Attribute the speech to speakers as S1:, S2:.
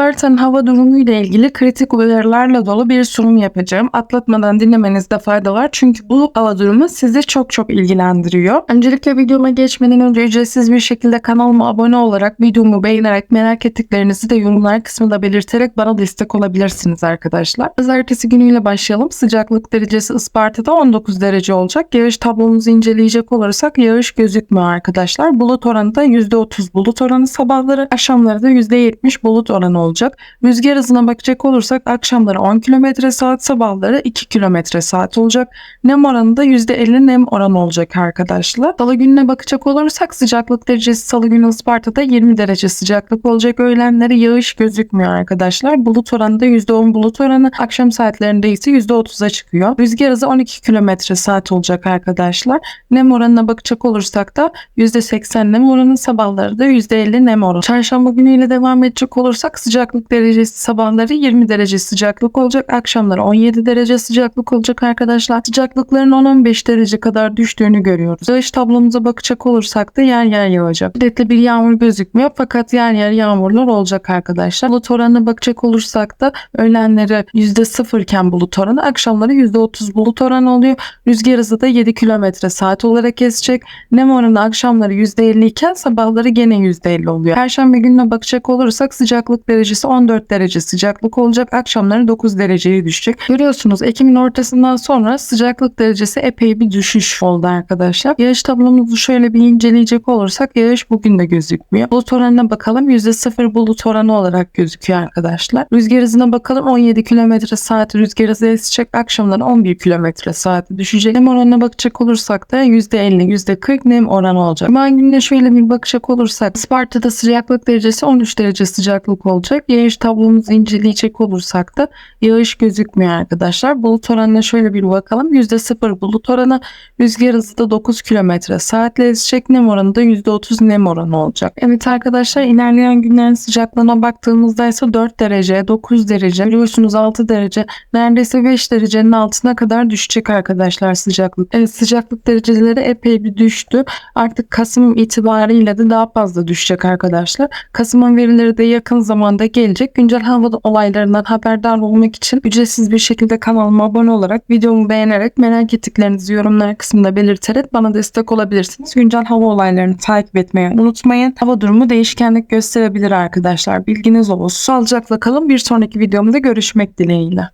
S1: Isparta'nın hava durumu ile ilgili kritik uyarılarla dolu bir sunum yapacağım. Atlatmadan dinlemenizde fayda var çünkü bu hava durumu sizi çok çok ilgilendiriyor. Öncelikle videoma geçmeden önce ücretsiz bir şekilde kanalıma abone olarak, videomu beğenerek, merak ettiklerinizi de yorumlar kısmında belirterek bana destek olabilirsiniz arkadaşlar. Pazartesi günüyle başlayalım. Sıcaklık derecesi Isparta'da 19 derece olacak. Yağış tablomuzu inceleyecek olursak yağış gözükmüyor arkadaşlar. Bulut oranı da %30 bulut oranı sabahları, akşamları da %70 bulut oranı olacak. Rüzgar hızına bakacak olursak akşamları 10 km saat, sabahları 2 km saat olacak. Nem oranı da %50 nem oranı olacak arkadaşlar. Salı gününe bakacak olursak sıcaklık derecesi salı günü Isparta'da 20 derece sıcaklık olacak. Öğlenleri yağış gözükmüyor arkadaşlar. Bulut oranı da %10 bulut oranı. Akşam saatlerinde ise %30'a çıkıyor. Rüzgar hızı 12 km saat olacak arkadaşlar. Nem oranına bakacak olursak da %80 nem oranı sabahları da %50 nem oranı. Çarşamba günüyle devam edecek olursak sıcaklık derecesi sabahları 20 derece sıcaklık olacak. Akşamları 17 derece sıcaklık olacak arkadaşlar. Sıcaklıkların 10-15 derece kadar düştüğünü görüyoruz. Yağış tablomuza bakacak olursak da yer yer yağacak. Şiddetli bir yağmur gözükmüyor fakat yer yer yağmurlar olacak arkadaşlar. Bulut oranına bakacak olursak da öğlenleri %0 iken bulut oranı akşamları %30 bulut oranı oluyor. Rüzgar hızı da 7 km saat olarak esecek. Nem oranı akşamları %50 iken sabahları gene %50 oluyor. Perşembe gününe bakacak olursak sıcaklık derecesi 14 derece sıcaklık olacak. Akşamları 9 dereceye düşecek. Görüyorsunuz Ekim'in ortasından sonra sıcaklık derecesi epey bir düşüş oldu arkadaşlar. Yağış tablomuzu şöyle bir inceleyecek olursak yağış bugün de gözükmüyor. Bulut oranına bakalım %0 bulut oranı olarak gözüküyor arkadaşlar. Rüzgar hızına bakalım 17 km saat rüzgar hızı esecek. Akşamları 11 km saat düşecek. Nem oranına bakacak olursak da %50 %40 nem oranı olacak. Cuma gününe şöyle bir bakacak olursak Sparta'da sıcaklık derecesi 13 derece sıcaklık olacak. Yağış tablomuzu inceleyecek olursak da yağış gözükmüyor arkadaşlar. Bulut oranına şöyle bir bakalım. %0 bulut oranı rüzgar hızı da 9 km saatle esecek. Nem oranı da %30 nem oranı olacak. Evet arkadaşlar ilerleyen günlerin sıcaklığına baktığımızda ise 4 derece 9 derece biliyorsunuz 6 derece neredeyse 5 derecenin altına kadar düşecek arkadaşlar sıcaklık. Evet sıcaklık dereceleri epey bir düştü. Artık Kasım itibariyle de daha fazla düşecek arkadaşlar. Kasım'ın verileri de yakın zamanda gelecek. Güncel hava olaylarından haberdar olmak için ücretsiz bir şekilde kanalıma abone olarak videomu beğenerek merak ettiklerinizi yorumlar kısmında belirterek bana destek olabilirsiniz. Güncel hava olaylarını takip etmeyi unutmayın. Hava durumu değişkenlik gösterebilir arkadaşlar. Bilginiz olsun. Sağlıcakla kalın. Bir sonraki videomda görüşmek dileğiyle.